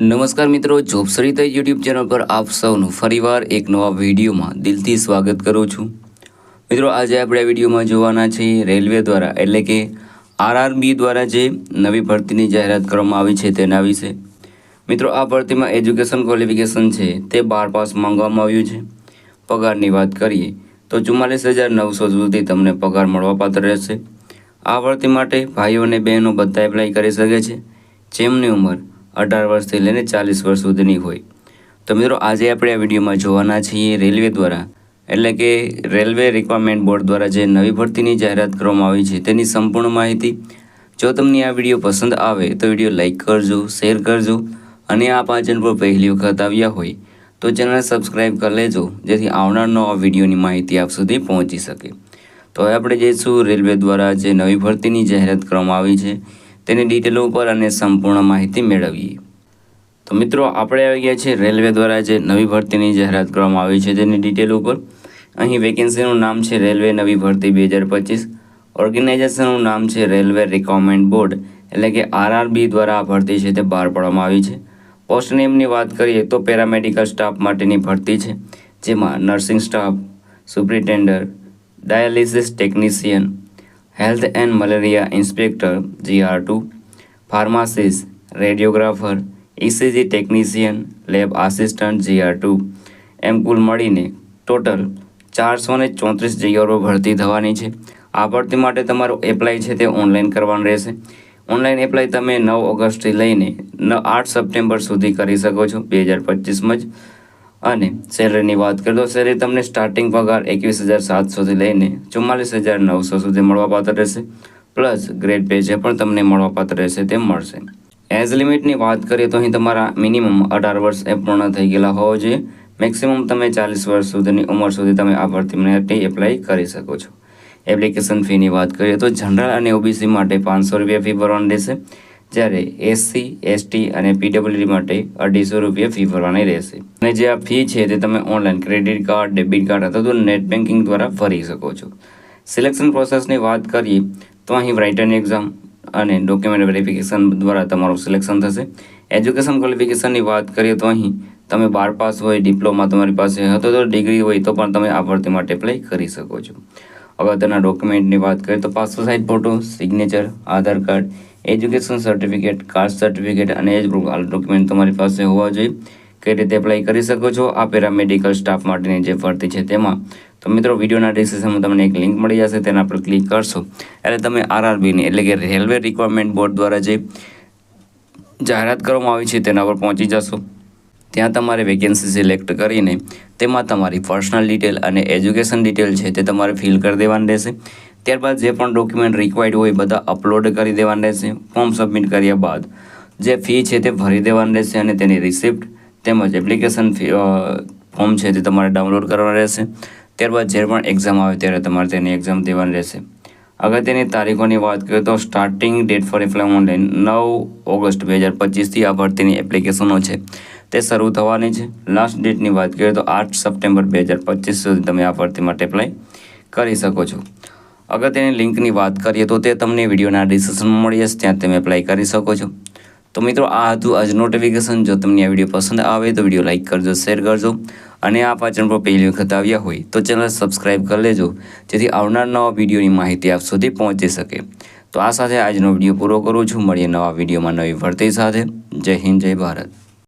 નમસ્કાર મિત્રો job Sarita YouTube channel પર આપ સૌનું ફરીવાર એક નવા વિડીયોમાં દિલથી સ્વાગત કરું છું. મિત્રો, આજે આપણે આ વિડીયોમાં જોવાના છે રેલવે દ્વારા, એટલે કે આરઆરબી દ્વારા જે નવી ભરતીની જાહેરાત કરવામાં આવી છે તેના વિશે. મિત્રો, આ ભરતીમાં એજ્યુકેશન ક્વોલિફિકેશન છે તે બાર પાસ માંગવામાં આવ્યું છે. પગારની વાત કરીએ, તો ચુમ્માલીસ હજાર નવસો સુધી તમને પગાર મળવાપાત્ર રહેશે. આ ભરતી માટે ભાઈઓ અને બહેનો બધા એપ્લાય કરી શકે છે. જેમની ઉંમર અઢાર વર્ષથી લઈને ચાલીસ વર્ષ સુધીની હોય. તો મિત્રો, આજે આપણે આ વિડીયોમાં જોવાના છીએ રેલવે દ્વારા. એટલે કે રેલવે રિક્વાયરમેન્ટ બોર્ડ દ્વારા જે નવી ભરતીની જાહેરાત કરવામાં આવી છે, તેની સંપૂર્ણ માહિતી. જો તમને આ વીડિયો પસંદ આવે, તો વીડિયો લાઇક કરજો, શેર કરજો, અને આ ચેનલ પર પહેલી વખત આવ્યા હોય, તો ચેનલ સબસ્ક્રાઈબ કરી લેજો, જેથી આવનારનો આ વિડીયોની માહિતી આપ સુધી પહોંચી શકે. તો હવે આપણે જઈશું રેલવે દ્વારા જે નવી ભરતીની જાહેરાત કરવામાં આવી છે. તેની ડિટેલો ઉપર અને સંપૂર્ણ માહિતી મેળવીએ. તો મિત્રો, આપણે આવી ગયા છીએ રેલવે દ્વારા જે નવી ભરતીની જાહેરાત કરવામાં આવી છે તેની ડિટેલ ઉપર. અહીં વેકેન્સીનું નામ છે રેલવે નવી ભરતી બે હજાર પચીસ. ઓર્ગેનાઇઝેશનનું નામ છે રેલવે રિક્વાયરમેન્ટ બોર્ડ એટલે કે આરઆરબી દ્વારા આ ભરતી છે તે બહાર પાડવામાં આવી છે. પોસ્ટ નેમની વાત કરીએ તો પેરામેડિકલ સ્ટાફ માટેની ભરતી છે, જેમાં nursing staff superintendent dialysis technician health and malaria inspector GR two pharmacist radiographer ECG technician lab assistant GR two એમ કુલ મળીને ટોટલ ચારસો ને ચોત્રીસ જગ્યાઓ ભરતી થવાની છે. આ ભરતી માટે તમારું એપ્લાય છે તે ઓનલાઈન કરવાનું રહેશે. ઓનલાઈન એપ્લાય તમે નવ ઓગસ્ટથી લઈને આઠ સપ્ટેમ્બર સુધી કરી શકો છો. બે હજાર પચીસમાં જ અને સેલરીની વાત કરીએ તો સેલરી તમને સ્ટાર્ટિંગ પગાર એકવીસ હજાર સાતસોથી લઈને ચુમ્માલીસ હજાર નવસો સુધી મળવાપાત્ર રહેશે. પ્લસ ગ્રેડ પે જે પણ તમને મળવાપાત્ર રહેશે તે મળશે. એજ લિમિટની વાત કરીએ તો અહીં તમારા મિનિમમ અઢાર વર્ષ એ પૂર્ણ થઈ ગયેલા હોવા જોઈએ. મેક્સિમમ તમે ચાલીસ વર્ષ સુધીની ઉંમર સુધી તમે આ ભરતી માટે એપ્લાય કરી શકો છો. એપ્લિકેશન ફીની વાત કરીએ તો જનરલ અને ઓબીસી માટે પાંચસો રૂપિયા ફી ભરવાની રહેશે. જ્યારે એસસી એસટી અને પીડબ્લ્યુડી માટે અઢીસો રૂપિયા ફી ભરવાની રહેશે. અને જે આ ફી છે તે તમે online credit card debit card અથવા તો નેટ બેન્કિંગ દ્વારા ભરી શકો છો. સિલેક્શન પ્રોસેસની વાત કરીએ, તો અહીં રાઇટર્ન એક્ઝામ અને ડોક્યુમેન્ટ વેરિફિકેશન દ્વારા તમારું સિલેક્શન થશે. એજ્યુકેશન ક્વોલિફિકેશનની વાત કરીએ, તો અહીં તમે બાર પાસ હોય ડિપ્લોમા તમારી પાસે હતો તો ડિગ્રી હોય તો પણ તમે આ ભરતી માટે એપ્લાય કરી શકો છો. અગત્યના ડોક્યુમેન્ટની વાત કરીએ તો passport size photo signature Aadhaar card education certificate caste certificate અને એજ ડોક્યુમેન્ટ તમારી પાસે હોવા જોઈએ. કઈ રીતે એપ્લાય કરી શકો છો? આ પેરામેડિકલ સ્ટાફ માટેની જે ભરતી છે તેમાં. તો મિત્રો, વિડીયોના ડિસ્ક્રિપ્શનમાં તમને એક લિંક મળી જશે, તેના પર ક્લિક કરશો. એટલે તમે આરઆરબીની એટલે કે રેલવે રિક્વાયરમેન્ટ બોર્ડ દ્વારા જે જાહેરાત કરવામાં આવી છે તેના પર પહોંચી જશો. ત્યાં તમારે વેકેન્સી સિલેક્ટ કરીને તેમાં તમારી પર્સનલ ડિટેલ અને એજ્યુકેશન ડિટેલ છે તે તમારે ફિલ કરી દેવાની રહેશે. ત્યારબાદ જે પણ ડોક્યુમેન્ટ રિક્વાયર્ડ હોય બધા અપલોડ કરી દેવાના રહેશે. ફોર્મ સબમિટ કર્યા બાદ જે ફી છે તે ભરી દેવાની રહેશે અને તેની રિસિપ્ટ તેમજ એપ્લિકેશન ફી ફોર્મ છે તે તમારે ડાઉનલોડ કરવાનું રહેશે. ત્યારબાદ જ્યારે પણ એક્ઝામ આવે ત્યારે તમારે તેની એક્ઝામ દેવાની રહેશે. અગત્યની તારીખોની વાત કરીએ તો starting date for apply online નવ ઓગસ્ટ બે હજાર પચીસથી આ ભરતીની એપ્લિકેશનો છે. તે શરૂ થવાની છે. લાસ્ટ ડેટની વાત કરીએ તો આઠ સપ્ટેમ્બર બે હજાર પચીસ સુધી તમે આ ભરતી માટે એપ્લાય કરી શકો છો. અગત્યની લિંકની વાત કરીએ તો તે તમને વિડીયોના ડિસ્ક્રિપ્શનમાં મળી જશે, ત્યાં તમે એપ્લાય કરી શકો છો. તો મિત્રો, આ હતું આજ નોટિફિકેશન જો તમને આ વીડિયો પસંદ આવે તો વીડિયો લાઇક કરજો શેર કરજો અને આ પાચન પર પહેલી વખત આવ્યા હોય તો ચેનલ સબસ્ક્રાઈબ કરી લેજો, જેથી આવનાર નવા વિડીયોની માહિતી આપ સુધી પહોંચી શકે. તો આ સાથે આજનો વીડિયો પૂરો કરું છું. મળીએ નવા વિડીયોમાં નવી ભરતી સાથે. જય હિન્દ, જય ભારત.